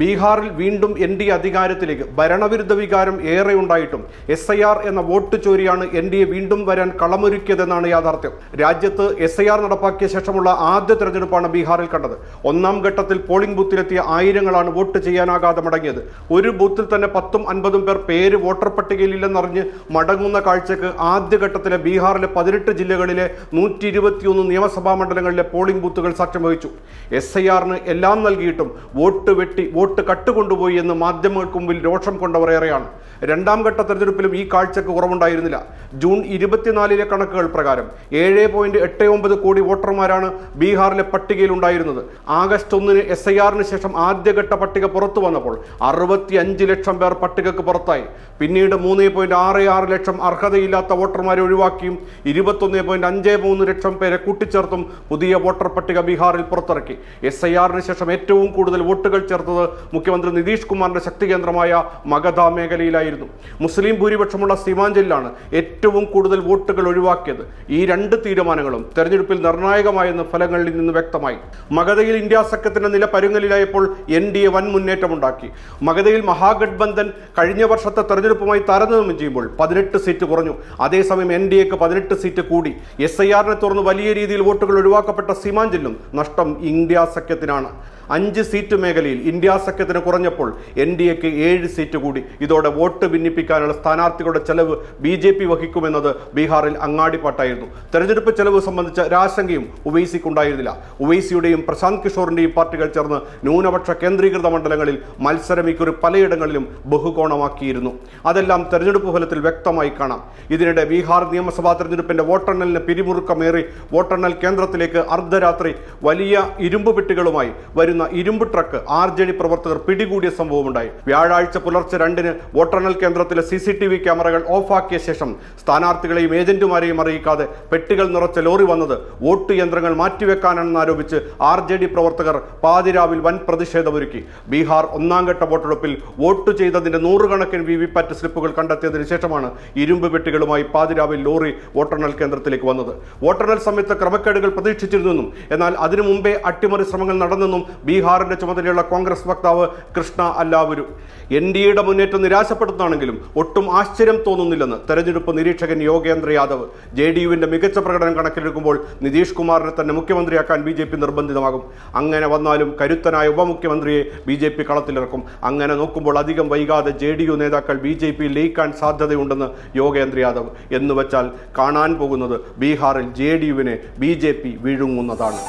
ബീഹാറിൽ വീണ്ടും N D അധികാരത്തിലേക്ക് ഭരണവിരുദ്ധ വികാരം ഏറെ ഉണ്ടായിട്ടും എസ് ഐ ആർ എന്ന വോട്ട് ചോരിയാണ് എൻ ഡി എ വീണ്ടും വരാൻ കളമൊരുക്കിയതെന്നാണ് യാഥാർത്ഥ്യം. രാജ്യത്ത് എസ് ഐ ആർ നടപ്പാക്കിയ ശേഷമുള്ള ആദ്യ തെരഞ്ഞെടുപ്പാണ് ബീഹാറിൽ കണ്ടത്. ഒന്നാം ഘട്ടത്തിൽ പോളിംഗ് ബൂത്തിലെത്തിയ ആയിരങ്ങളാണ് വോട്ട് ചെയ്യാനാകാതെ മടങ്ങിയത്. ഒരു ബൂത്തിൽ തന്നെ പത്തും അൻപതും പേർ പേര് വോട്ടർ പട്ടികയിലില്ലെന്നറിഞ്ഞ് മടങ്ങുന്ന കാഴ്ചക്ക് ആദ്യഘട്ടത്തിലെ ബീഹാറിലെ പതിനെട്ട് ജില്ലകളിലെ നൂറ്റി ഇരുപത്തിയൊന്ന് നിയമസഭാ മണ്ഡലങ്ങളിലെ പോളിംഗ് ബൂത്തുകൾ സാക്ഷ്യം വഹിച്ചു. എസ് ഐ ആറിന് എല്ലാം നൽകിയിട്ടും വോട്ട് വെട്ടി വോട്ട് കട്ടുകൊണ്ടുപോയി എന്ന് മാധ്യമങ്ങൾക്ക് മുമ്പിൽ രോഷം കൊണ്ടവർ ഏറെയാണ്. രണ്ടാം ഘട്ട തെരഞ്ഞെടുപ്പിലും ഈ കാഴ്ചക്ക് കുറവുണ്ടായിരുന്നില്ല. ജൂൺ ഇരുപത്തിനാലിലെ കണക്കുകൾ പ്രകാരം ഏഴ് പോയിന്റ് എട്ട് ഒമ്പത് കോടി വോട്ടർമാരാണ് ബീഹാറിലെ പട്ടികയിൽ ഉണ്ടായിരുന്നത് ആഗസ്റ്റ് ഒന്നിന് എസ് ഐ ആറിന് ശേഷം ആദ്യഘട്ട പട്ടിക പുറത്തു വന്നപ്പോൾ അറുപത്തി അഞ്ച് ലക്ഷം പേർ പട്ടികക്ക് പുറത്തായി. പിന്നീട് മൂന്ന് പോയിന്റ് ആറ് ആറ് ലക്ഷം അർഹതയില്ലാത്ത വോട്ടർമാരെ ഒഴിവാക്കിയും ഇരുപത്തൊന്ന് പോയിന്റ് അഞ്ച് മൂന്ന് ലക്ഷം പേരെ കൂട്ടിച്ചേർത്തും പുതിയ വോട്ടർ പട്ടിക ബീഹാറിൽ പുറത്തിറക്കി. എസ് ഐ ആറിന് ശേഷം ഏറ്റവും കൂടുതൽ വോട്ടുകൾ ചേർത്തത് മുഖ്യമന്ത്രി നിതീഷ് കുമാറിന്റെ ശക്തി കേന്ദ്രമായ മഗധ മേഖലയിലായിരുന്നു. മുസ്ലിം ഭൂരിപക്ഷമുള്ള സീമാഞ്ചലിലാണ് ഏറ്റവും കൂടുതൽ വോട്ടുകൾ ഒഴിവാക്കിയത്. ഈ രണ്ട് തീരുമാനങ്ങളും തെരഞ്ഞെടുപ്പിൽ നിർണായകമായെന്ന് ഫലങ്ങളിൽ നിന്ന് വ്യക്തമായി. മഗധയിൽ ഇന്ത്യ സഖ്യത്തിന്റെ നില പരുങ്ങലിലായപ്പോൾ എൻ ഡി എ വൻ മുന്നേറ്റമുണ്ടാക്കി. മഗധയിൽ മഹാഗഡ്ബന്ധൻ കഴിഞ്ഞ വർഷത്തെ തെരഞ്ഞെടുപ്പുമായി താരതമ്യം ചെയ്യുമ്പോൾ പതിനെട്ട് സീറ്റ് കുറഞ്ഞു. അതേസമയം എൻ ഡി എക്ക് പതിനെട്ട് സീറ്റ് കൂടി. എസ് ഐ ആറിനെ തുറന്ന് വലിയ രീതിയിൽ വോട്ടുകൾ ഒഴിവാക്കപ്പെട്ട സീമാഞ്ചലിലും നഷ്ടം ഇന്ത്യ സഖ്യത്തിനാണ്. അഞ്ച് സീറ്റ് മേഖലയിൽ ഇന്ത്യ സഖ്യത്തിന് കുറഞ്ഞപ്പോൾ എൻ ഡി എക്ക് ഏഴ് സീറ്റ് കൂടി. ഇതോടെ വോട്ട് ഭിന്നിപ്പിക്കാനുള്ള സ്ഥാനാർത്ഥികളുടെ ചെലവ് ബി ജെ പി വഹിക്കുമെന്നത് ബീഹാറിൽ അങ്ങാടിപ്പാട്ടായിരുന്നു. തെരഞ്ഞെടുപ്പ് ചെലവ് സംബന്ധിച്ച രാശങ്കയും ഉവൈസിക്കുണ്ടായിരുന്നില്ല. ഉവൈസിയുടെയും പ്രശാന്ത് കിഷോറിന്റെയും പാർട്ടികൾ ചേർന്ന് ന്യൂനപക്ഷ കേന്ദ്രീകൃത മണ്ഡലങ്ങളിൽ മത്സരം ഇക്കുറി പലയിടങ്ങളിലും ബഹുകോണമാക്കിയിരുന്നു. അതെല്ലാം തെരഞ്ഞെടുപ്പ് ഫലത്തിൽ വ്യക്തമായി കാണാം. ഇതിനിടെ ബീഹാർ നിയമസഭാ തെരഞ്ഞെടുപ്പിന്റെ വോട്ടെണ്ണലിന് പിരിമുറുക്കമേറി വോട്ടെണ്ണൽ കേന്ദ്രത്തിലേക്ക് അർദ്ധരാത്രി വലിയ ഇരുമ്പ് പെട്ടികളുമായി വരുന്ന ഇരുമ്പ് ട്രക്ക് ആർ ജെ ഡി പ്രവർത്തകർ പിടികൂടിയ സംഭവമുണ്ടായി. വ്യാഴാഴ്ച പുലർച്ചെ രണ്ടിന് വോട്ടെണ്ണൽ കേന്ദ്രത്തിലെ സി സി ടി വി ക്യാമറകൾ ഓഫാക്കിയ ശേഷം സ്ഥാനാർത്ഥികളെയും ഏജന്റുമാരെയും അറിയിക്കാതെ പെട്ടികൾ നിറച്ച ലോറി വന്നത് വോട്ട് യന്ത്രങ്ങൾ മാറ്റിവെക്കാനാണെന്ന് ആരോപിച്ച് ആർ ജെ ഡി പ്രവർത്തകർ പാതിരാവിൽ വൻ പ്രതിഷേധമൊരുക്കി. ബീഹാർ ഒന്നാം ഘട്ട വോട്ടെടുപ്പിൽ വോട്ട് ചെയ്തതിന്റെ നൂറുകണക്കിന് വി വി പാറ്റ് സ്ലിപ്പുകൾ കണ്ടെത്തിയതിനു ശേഷമാണ് ഇരുമ്പ് പെട്ടികളുമായി പാതിരാവിൽ ലോറി വോട്ടെണ്ണൽ കേന്ദ്രത്തിലേക്ക് വന്നത്. വോട്ടെണ്ണൽ സമയത്ത് ക്രമക്കേടുകൾ പ്രതീക്ഷിച്ചിരുന്നെന്നും എന്നാൽ അതിനു മുമ്പേ അട്ടിമറി ശ്രമങ്ങൾ നടന്നെന്നും ബീഹാറിന്റെ ചുമതലയുള്ള കോൺഗ്രസ് വക്താവ് കൃഷ്ണ അല്ലാവരു. എൻ ഡി എയുടെ മുന്നേറ്റം നിരാശപ്പെടുത്തുന്നതാണെങ്കിലും ഒട്ടും ആശ്ചര്യം തോന്നുന്നില്ലെന്ന് തെരഞ്ഞെടുപ്പ് നിരീക്ഷകൻ യോഗേന്ദ്ര യാദവ്. ജെ ഡി യുവിന്റെ മികച്ച പ്രകടനം കണക്കിലെടുക്കുമ്പോൾ നിതീഷ് കുമാറിനെ തന്നെ മുഖ്യമന്ത്രിയാക്കാൻ ബി ജെ പി നിർബന്ധിതമാകും. അങ്ങനെ വന്നാലും കരുത്തനായ ഉപമുഖ്യമന്ത്രിയെ ബി ജെ പി കളത്തിലിറക്കും. അങ്ങനെ നോക്കുമ്പോൾ അധികം വൈകാതെ ജെ ഡി യു നേതാക്കൾ ബി ജെ പി ലയിക്കാൻ സാധ്യതയുണ്ടെന്ന് യോഗേന്ദ്ര യാദവ്. എന്ന് വെച്ചാൽ കാണാൻ പോകുന്നത് ബീഹാറിൽ ജെ ഡി യുവിനെ ബി ജെ പി വിഴുങ്ങുന്നതാണ്.